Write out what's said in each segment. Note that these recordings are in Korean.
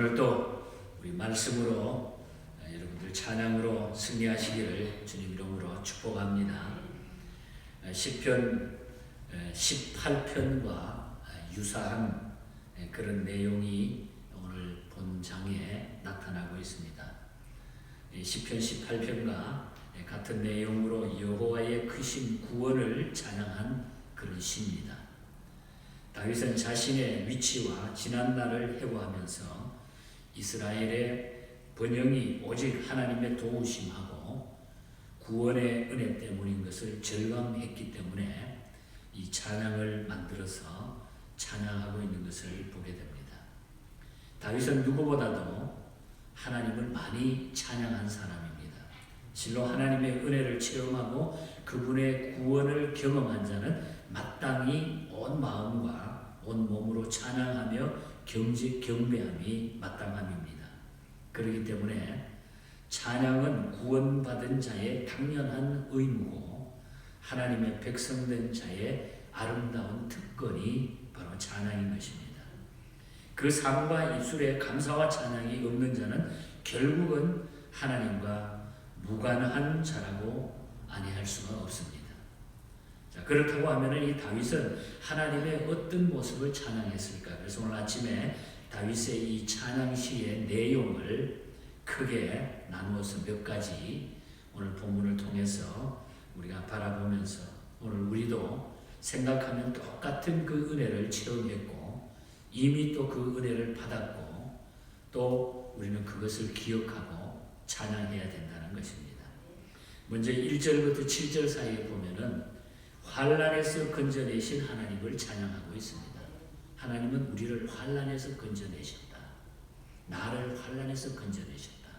오늘 또 우리 말씀으로 여러분들 찬양으로 승리하시기를 주님 이름으로 축복합니다. 시편 18편과 유사한 그런 내용이 오늘 본장에 나타나고 있습니다. 시편 18편과 같은 내용으로 여호와의 크신 구원을 찬양한 그런 시입니다. 다윗은 자신의 위치와 지난 날을 회고하면서 이스라엘의 번영이 오직 하나님의 도우심하고 구원의 은혜 때문인 것을 절감했기 때문에 이 찬양을 만들어서 찬양하고 있는 것을 보게 됩니다. 다윗은 누구보다도 하나님을 많이 찬양한 사람입니다. 실로 하나님의 은혜를 체험하고 그분의 구원을 경험한 자는 마땅히 온 마음과 온 몸으로 찬양하며 경직 경배함이 마땅함입니다. 그렇기 때문에 찬양은 구원받은 자의 당연한 의무고 하나님의 백성된 자의 아름다운 특권이 바로 찬양인 것입니다. 그 삶과 입술에 감사와 찬양이 없는 자는 결국은 하나님과 무관한 자라고 아니할 수가 없습니다. 자, 그렇다고 하면 이 다윗은 하나님의 어떤 모습을 찬양했을까? 그래서 오늘 아침에 다윗의 이 찬양시의 내용을 크게 나누어서 몇 가지 오늘 본문을 통해서 우리가 바라보면서 오늘 우리도 생각하면 똑같은 그 은혜를 체험했고 이미 또 그 은혜를 받았고 또 우리는 그것을 기억하고 찬양해야 된다는 것입니다. 먼저 1절부터 7절 사이에 보면은 환란에서 건져내신 하나님을 찬양하고 있습니다. 하나님은 우리를 환란에서 건져내셨다. 나를 환란에서 건져내셨다.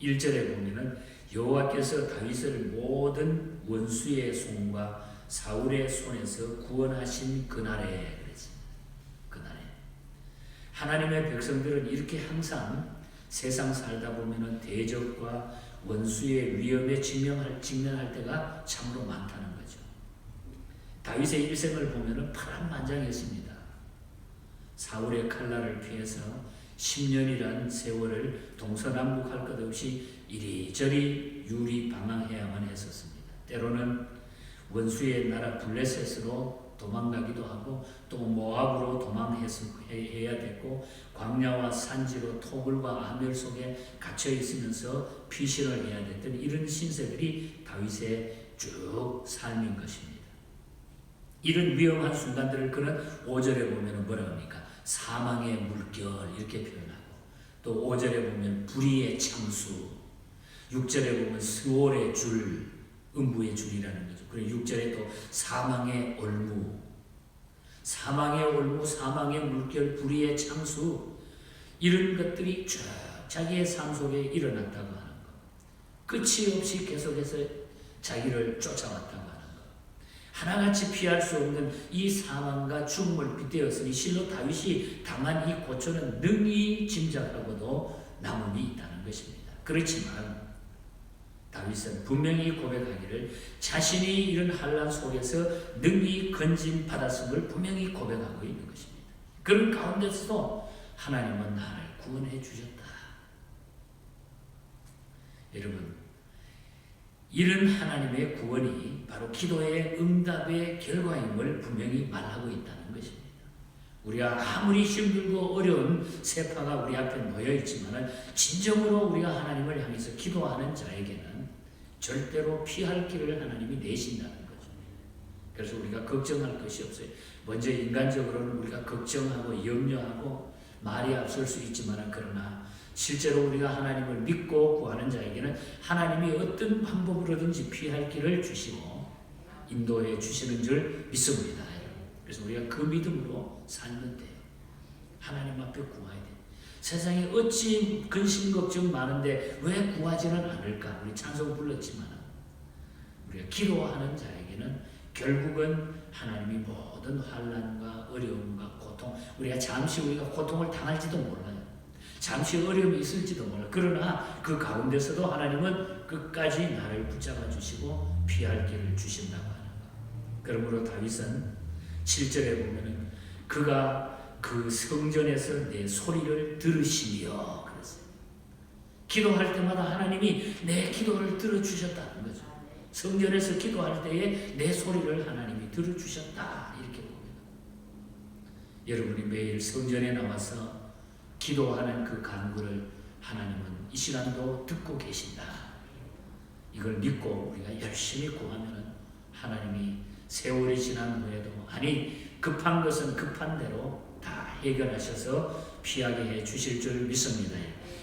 1절에 보면은 여호와께서 다윗을 모든 원수의 손과 사울의 손에서 구원하신 그날에 하나님의 백성들은 이렇게 항상 세상 살다 보면은 대적과 원수의 위험에 직면할 때가 참으로 많다는 거죠. 다윗의 일생을 보면은 파란만장했습니다. 사울의 칼날을 피해서 10년이란 세월을 동서남북할 것 없이 이리저리 유리 방황해야만 했었습니다. 때로는 원수의 나라 블레셋으로 도망가기도 하고 또 모압으로 도망해야 됐고 광야와 산지로 토굴과 아멸 속에 갇혀 있으면서 피신을 해야 됐던 이런 신세들이 다윗의 쭉 삶인 것입니다. 이런 위험한 순간들을 그는 5절에 보면 뭐라 합니까? 사망의 물결 이렇게 표현하고 또 5절에 보면 불의의 창수 6절에 보면 스월의 줄 음부의 줄이라는 거죠. 그리고 6절에 또 사망의 올무 사망의 올무 사망의 물결 불의의 창수 이런 것들이 쭉 자기의 삶 속에 일어났다고 하는 것 끝이 없이 계속해서 자기를 쫓아왔다고 하나같이 피할 수 없는 이 사망과 죽음을 빗대었으니 실로 다윗이 당한 이 고초는 능히 짐작하고도 남음이 있다는 것입니다. 그렇지만 다윗은 분명히 고백하기를 자신이 이런 한란 속에서 능히 건진 받았음을 분명히 고백하고 있는 것입니다. 그런 가운데서도 하나님은 나를 구원해 주셨다. 여러분, 이런 하나님의 구원이 바로 기도의 응답의 결과임을 분명히 말하고 있다는 것입니다. 우리가 아무리 힘들고 어려운 세파가 우리 앞에 놓여 있지만 진정으로 우리가 하나님을 향해서 기도하는 자에게는 절대로 피할 길을 하나님이 내신다는 거죠. 그래서 우리가 걱정할 것이 없어요. 먼저 인간적으로는 우리가 걱정하고 염려하고 말이 앞설 수 있지만 그러나 실제로 우리가 하나님을 믿고 구하는 자에게는 하나님이 어떤 방법으로든지 피할 길을 주시고 인도해 주시는 줄 믿습니다. 그래서 우리가 그 믿음으로 살면 돼요. 하나님 앞에 구해야 돼. 세상에 어찌 근심 걱정 많은데 왜 구하지는 않을까? 우리 찬송 불렀지만 우리가 기도하는 자에게는 결국은 하나님이 모든 환란과 어려움과 고통 우리가 잠시 우리가 고통을 당할지도 몰라요. 잠시 어려움이 있을지도 몰라. 그러나 그 가운데서도 하나님은 끝까지 나를 붙잡아 주시고 피할 길을 주신다고 하는 것. 그러므로 다윗은 7절에 보면은 그가 그 성전에서 내 소리를 들으시며 그랬어요. 기도할 때마다 하나님이 내 기도를 들어주셨다는 거죠. 성전에서 기도할 때에 내 소리를 하나님이 들어주셨다 이렇게 봅니다. 여러분이 매일 성전에 나와서 기도하는 그 간구를 하나님은 이 시간도 듣고 계신다. 이걸 믿고 우리가 열심히 구하면 하나님이 세월이 지난 후에도 아니 급한 것은 급한 대로 다 해결하셔서 피하게 해 주실 줄 믿습니다.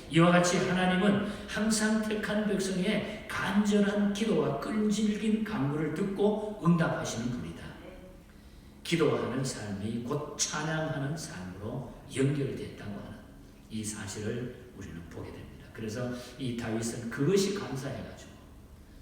이와 같이 하나님은 항상 택한 백성의 간절한 기도와 끈질긴 간구를 듣고 응답하시는 분이다. 기도하는 삶이 곧 찬양하는 삶으로 연결됐다고 이 사실을 우리는 보게 됩니다. 그래서 이 다윗은 그것이 감사해가지고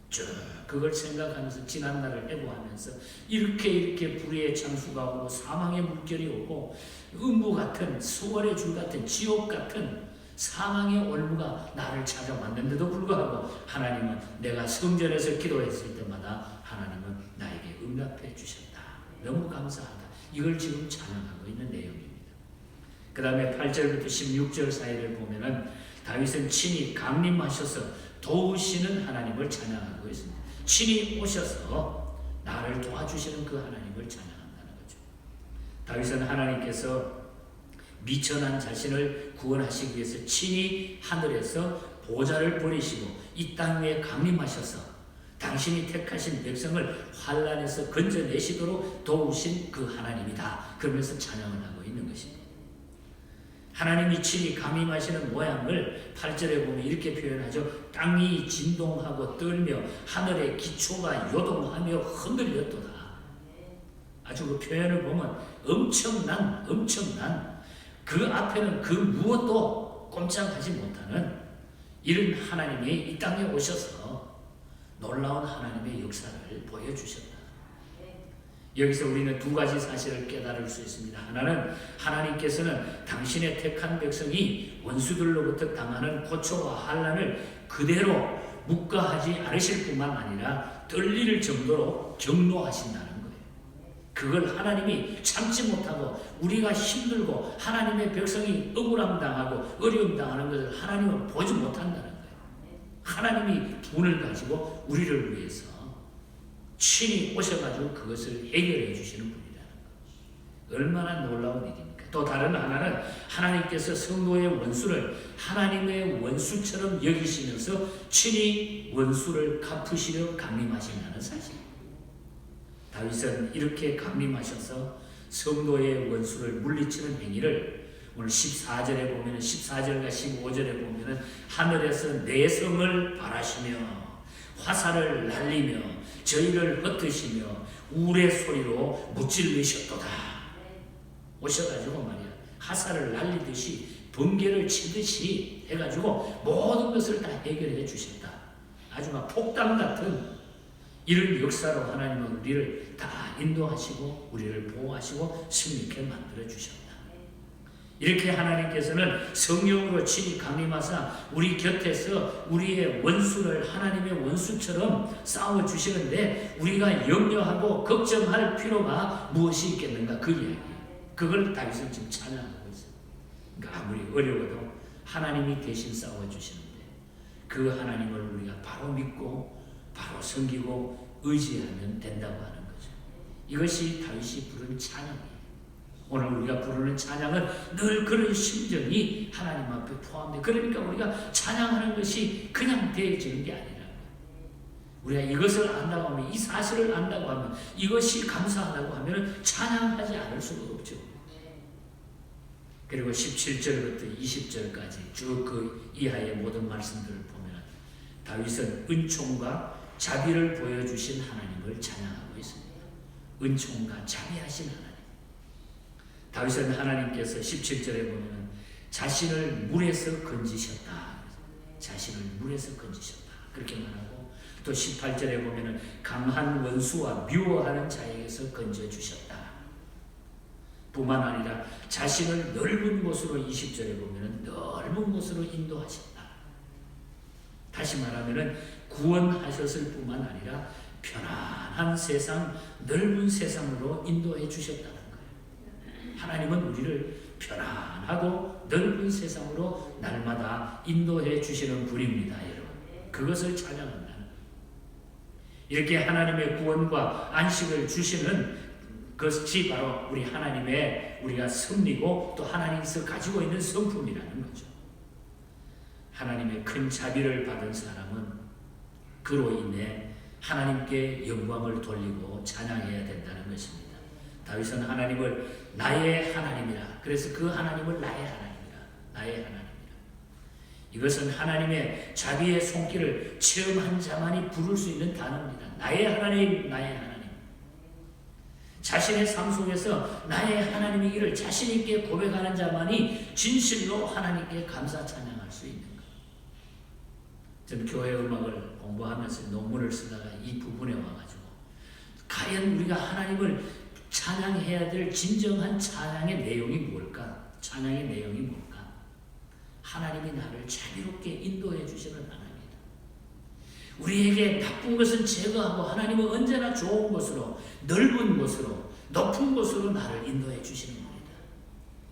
쭉 그걸 생각하면서 지난 날을 해고하면서 이렇게 이렇게 불의의 창수가 오고 사망의 물결이 오고 음부 같은 수월의 줄 같은 지옥 같은 사망의 올무가 나를 찾아왔는데도 불구하고 하나님은 내가 성전에서 기도했을 때마다 하나님은 나에게 응답해 주셨다. 너무 감사하다. 이걸 지금 찬양하고 있는 내용입니다. 그 다음에 8절부터 16절 사이를 보면은 다윗은 친히 강림하셔서 도우시는 하나님을 찬양하고 있습니다. 친히 오셔서 나를 도와주시는 그 하나님을 찬양한다는 거죠. 다윗은 하나님께서 미천한 자신을 구원하시기 위해서 친히 하늘에서 보좌를 버리시고 이 땅 위에 강림하셔서 당신이 택하신 백성을 환란에서 건져내시도록 도우신 그 하나님이다. 그러면서 찬양을 하고 있는 것입니다. 하나님이 친히 강림하시는 모양을 8절에 보면 이렇게 표현하죠. 땅이 진동하고 떨며 하늘의 기초가 요동하며 흔들렸도다. 아주 그 표현을 보면 엄청난 엄청난 그 앞에는 그 무엇도 꼼짝하지 못하는 이런 하나님이 이 땅에 오셔서 놀라운 하나님의 역사를 보여주셨다. 여기서 우리는 두 가지 사실을 깨달을 수 있습니다. 하나는 하나님께서는 당신의 택한 백성이 원수들로부터 당하는 고초와 환란을 그대로 묵과하지 않으실 뿐만 아니라 떨릴 정도로 경로하신다는 거예요. 그걸 하나님이 참지 못하고 우리가 힘들고 하나님의 백성이 억울함 당하고 어려움 당하는 것을 하나님은 보지 못한다는 거예요. 하나님이 분을 가지고 우리를 위해서 친히 오셔가지고 그것을 해결해 주시는 분이라는 거. 얼마나 놀라운 일입니까? 또 다른 하나는 하나님께서 성도의 원수를 하나님의 원수처럼 여기시면서 친히 원수를 갚으시려 강림하신다는 사실. 다윗은 이렇게 강림하셔서 성도의 원수를 물리치는 행위를 오늘 14절에 보면 14절과 15절에 보면 하늘에서 내 성을 바라시며 화살을 날리며 저희를 흩으시며 우레 소리로 무찔르셨도다. 오셔가지고 말이야 화살을 날리듯이 번개를 치듯이 해가지고 모든 것을 다 해결해 주셨다. 아주 막 폭탄 같은 이런 역사로 하나님은 우리를 다 인도하시고 우리를 보호하시고 승리케 만들어 주셨다. 이렇게 하나님께서는 성령으로 친히 강림하사 우리 곁에서 우리의 원수를 하나님의 원수처럼 싸워 주시는데 우리가 염려하고 걱정할 필요가 무엇이 있겠는가 그 이야기. 그걸 다윗은 지금 찬양하고 있어요. 그러니까 아무리 어려워도 하나님이 대신 싸워 주시는데 그 하나님을 우리가 바로 믿고 바로 섬기고 의지하면 된다고 하는 거죠. 이것이 다윗이 부른 찬양이에요. 오늘 우리가 부르는 찬양은 늘 그런 심정이 하나님 앞에 포함돼. 그러니까 우리가 찬양하는 것이 그냥 되어지는 게 아니라 우리가 이것을 안다고 하면 이 사실을 안다고 하면 이것이 감사하다고 하면 찬양하지 않을 수가 없죠. 그리고 17절부터 20절까지 쭉 그 이하의 모든 말씀들을 보면 다윗은 은총과 자비를 보여주신 하나님을 찬양하고 있습니다. 은총과 자비하신 하나님. 다윗은 하나님께서 17절에 보면 자신을 물에서 건지셨다. 자신을 물에서 건지셨다. 그렇게 말하고 또 18절에 보면 강한 원수와 미워하는 자에게서 건져주셨다. 뿐만 아니라 자신을 넓은 곳으로 20절에 보면 넓은 곳으로 인도하셨다. 다시 말하면 구원하셨을 뿐만 아니라 편안한 세상, 넓은 세상으로 인도해 거예요. 하나님은 우리를 편안하고 넓은 세상으로 날마다 인도해 주시는 분입니다, 여러분. 그것을 찬양한다는 거예요. 이렇게 하나님의 구원과 안식을 주시는 것이 바로 우리 하나님의 우리가 승리고 또 하나님께서 가지고 있는 성품이라는 거죠. 하나님의 큰 자비를 받은 사람은 그로 인해 하나님께 영광을 돌리고 찬양해야 된다는 것입니다. 다윗은 하나님을 나의 하나님이라. 그래서 그 하나님을 나의 하나님이라. 나의 하나님이라. 이것은 하나님의 자비의 손길을 체험한 자만이 부를 수 있는 단어입니다. 나의 하나님, 나의 하나님. 자신의 삶 속에서 나의 하나님이기를 자신 있게 고백하는 자만이 진실로 하나님께 감사 찬양할 수 있는 것. 저는 교회 음악을 공부하면서 논문을 쓰다가 이 부분에 와가지고 과연 우리가 하나님을 찬양해야 될 진정한 찬양의 내용이 뭘까? 찬양의 내용이 뭘까? 하나님이 나를 자비롭게 인도해 주시는 하나님이다. 우리에게 나쁜 것은 제거하고 하나님은 언제나 좋은 곳으로 넓은 곳으로 높은 곳으로 나를 인도해 주시는 겁니다.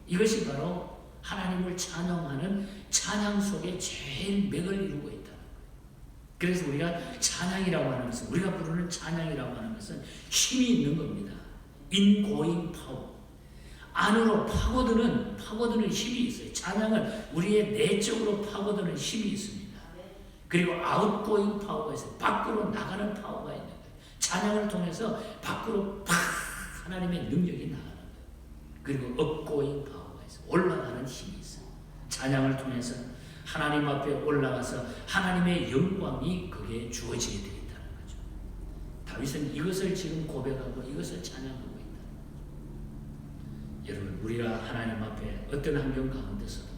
이것이 바로 하나님을 찬양하는 찬양 속에 제일 맥을 이루고 있다. 그래서 우리가 찬양이라고 하는 것은 우리가 부르는 찬양이라고 하는 것은 힘이 있는 겁니다. 인고잉 파워. 안으로 파고드는 파고드는 힘이 있어요. 찬양은 우리의 내적으로 파고드는 힘이 있습니다. 그리고 아웃고잉 파워가 있어요. 밖으로 나가는 파워가 있는 거예요. 찬양을 통해서 밖으로 팍 하나님의 능력이 나가는 거예요. 그리고 업고잉 파워가 있어요. 올라가는 힘이 있어요. 찬양을 통해서 하나님 앞에 올라가서 하나님의 영광이 그게 주어지게 되어 있다는 거죠. 다윗은 이것을 지금 고백하고 이것을 찬양하고. 여러분 우리가 하나님 앞에 어떤 환경 가운데서도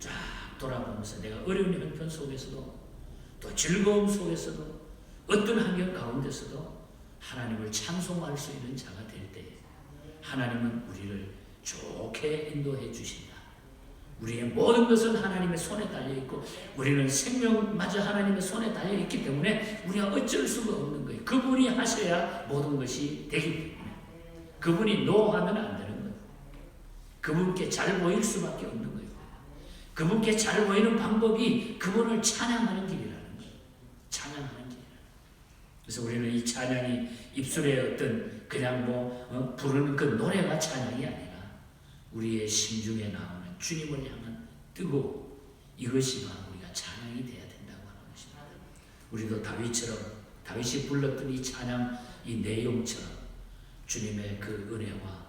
쫙 돌아보면서 내가 어려운 형편 속에서도 또 즐거움 속에서도 어떤 환경 가운데서도 하나님을 찬송할 수 있는 자가 될 때 하나님은 우리를 좋게 인도해 주신다. 우리의 모든 것은 하나님의 손에 달려 있고 우리는 생명마저 하나님의 손에 달려 있기 때문에 우리가 어쩔 수가 없는 거예요. 그분이 하셔야 모든 것이 되기 때문에 그분이 노하면 안. 그분께 잘 보일 수밖에 없는 거예요. 그분께 잘 보이는 방법이 그분을 찬양하는 길이라는 거예요. 찬양하는 길. 그래서 우리는 이 찬양이 입술에 어떤 그냥 뭐 어, 부르는 그 노래가 찬양이 아니라 우리의 심중에 나오는 주님을 향한 뜨고 이것이 바로 우리가 찬양이 돼야 된다고 하는 것입니다. 우리도 다윗처럼 다윗이 불렀던 이 찬양 이 내용처럼 주님의 그 은혜와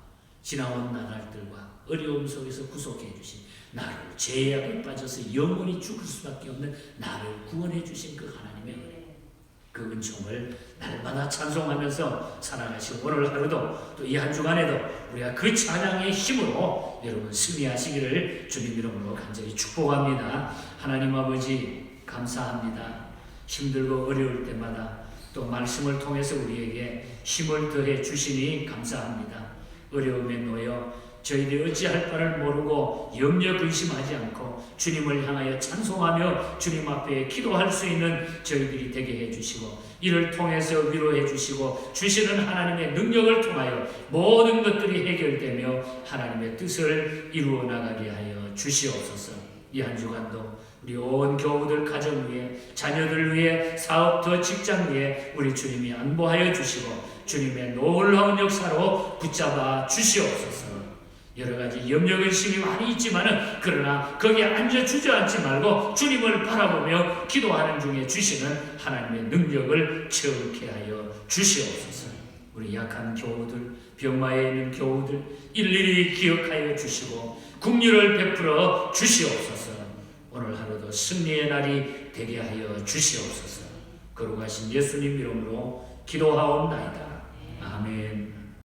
지나온 나날들과 어려움 속에서 구속해 주신 나를 죄악에 빠져서 영원히 죽을 수밖에 없는 나를 구원해 주신 그 하나님의 은혜 그 은총을 날마다 찬송하면서 살아가시고 오늘 하루도 또 이 한 주간에도 우리가 그 찬양의 힘으로 여러분 승리하시기를 주님 이름으로 간절히 축복합니다. 하나님 아버지 감사합니다. 힘들고 어려울 때마다 또 말씀을 통해서 우리에게 힘을 더해 주시니 감사합니다. 어려움에 놓여 저희들이 어찌할 바를 모르고 염려 근심하지 않고 주님을 향하여 찬송하며 주님 앞에 기도할 수 있는 저희들이 되게 해주시고 이를 통해서 위로해 주시고 주시는 하나님의 능력을 통하여 모든 것들이 해결되며 하나님의 뜻을 이루어 나가게 하여 주시옵소서. 이 한 주간도 우리 온 교우들 가정 위에 자녀들 위에 사업터 직장 위에 우리 주님이 안보하여 주시고 주님의 놀라운 역사로 붙잡아 주시옵소서 여러 가지 염려 근심이 많이 있지만은 그러나 거기에 앉아 주저앉지 말고 주님을 바라보며 기도하는 중에 주시는 하나님의 능력을 체험케 하여 주시옵소서. 우리 약한 교우들, 병마에 있는 교우들 일일이 기억하여 주시고 국률을 베풀어 주시옵소서. 오늘 하루도 승리의 날이 되게 하여 주시옵소서. 거룩하신 예수님 이름으로 기도하옵나이다. 아멘.